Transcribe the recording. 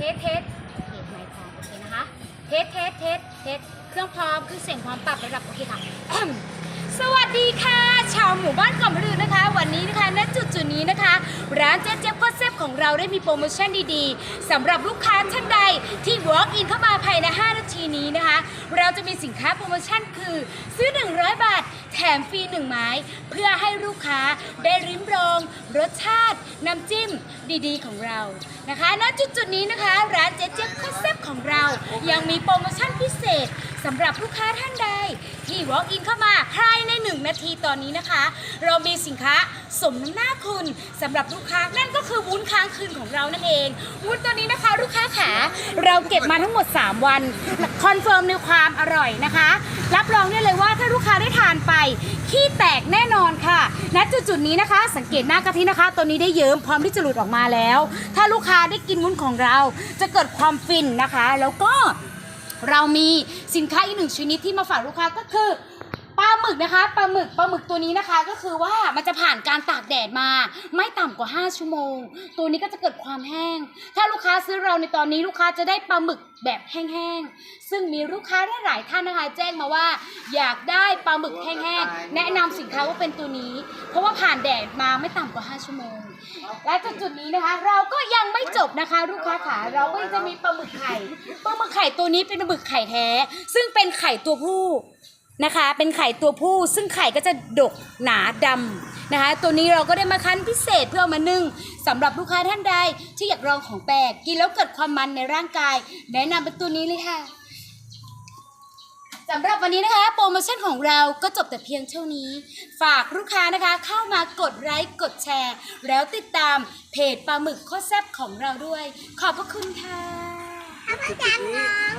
เทสเทสโอเคไม่พร้อมโอเคนะคะ เทสเทสเทสเทสเครื่องพร้อมเครื่องเสียงพร้อมปรับระดับโอเคค่ะ สวัสดีาวหมู่บ้านกล่อมรืนนะคะ วันนี้นะคะณจุดจุดนี้นะคะ ร้านเจ๊เจ๊บก็เซฟของเราได้มีโปรโมชั่นดีๆสำหรับลูกค้าท่านใดที่ walk in เข้ามาภายใน 5 นาทีนี้นะคะ เราจะมีสินค้าโปรโมชั่นคือ ซื้อ 100 บาท แถมฟรี1ไม้ เพื่อให้ลูกค้าได้ริมรอง รสชาติน้ำจิ้มดีๆ ของเรานะคะณจุดจุดนี้นะคะ ร้านเจ๊เจ๊บก็เซฟของเรายังมีโปรโมชั่นพิเศษ สำหรับลูกค้าท่านใด ที่ walk in เข้ามาภายใน 1 นาทีตอนนี้นะคะ เรามีสินค้าสมน้ำหน้าคุณสำหรับลูกค้านั่นก็คือวุ้นค้างคืนของเรานั่นเอง วุ้นตัวนี้นะคะ ลูกค้าขาเราเก็บมาทั้งหมด 3 วันคอนเฟิร์มในความอร่อยนะคะ รับรองได้เลยว่าถ้าลูกค้าได้ทานไปขี้แตกแน่นอนค่ะ ณ จุดจุดๆนี้นะคะ สังเกตหน้ากะทินะคะ ตัวนี้ได้เยิ้มพร้อมที่จะหลุดออกมาแล้ว ถ้าลูกค้าได้กินวุ้นของเราจะเกิดความฟินนะคะ แล้วก็ เรามีสินค้าอีกหนึ่งชนิดที่มาฝากลูกค้าก็คือปลาหมึกนะคะปลาหมึกปลาหมึกตัวนี้นะคะก็คือว่ามันจะผ่านการตากแดดมา ไม่ต่ำกว่า 5 ชั่วโมง ตัวนี้ก็จะเกิดความแห้ง ถ้าลูกค้าซื้อเราในตอนนี้ลูกค้าจะได้ปลาหมึกแบบแห้งๆซึ่งมีลูกค้าหลายท่านนะคะ แจ้งมาว่า อยากได้ปลาหมึกแห้งๆแนะนำสินค้าว่าเป็นตัวนี้ เพราะว่าผ่านแดดมาไม่ต่ำกว่า 5 ชั่วโมง และจุดจุดๆนี้นะคะ เราก็ยัง จบนะคะ ลูกค้าขาเราก็ยังจะมีปลาหมึกไข่ปลาหมึกไข่ตัวนี้เป็นปลาหมึกไข่แท้ ซึ่งเป็นไข่ตัวผู้นะคะ เป็นไข่ตัวผู้ ซึ่งไข่ก็จะดกหนาดำนะคะ ตัวนี้เราก็ได้มาคั้นพิเศษเพื่อมานึ่งสำหรับลูกค้าท่านใดที่อยากลองของแปลกกินแล้วเกิดความมันในร่างกาย แนะนำเป็นตัวนี้เลยค่ะ สำหรับวันนี้นะคะโปรโมชั่นของเราก็จบแต่เพียงเท่านี้ ฝากลูกค้านะคะเข้ามากดไลค์กดแชร์ แล้วติดตามเพจปลาหมึกโคตรแซ่บของเราด้วย ขอบพระคุณค่ะจุดนี้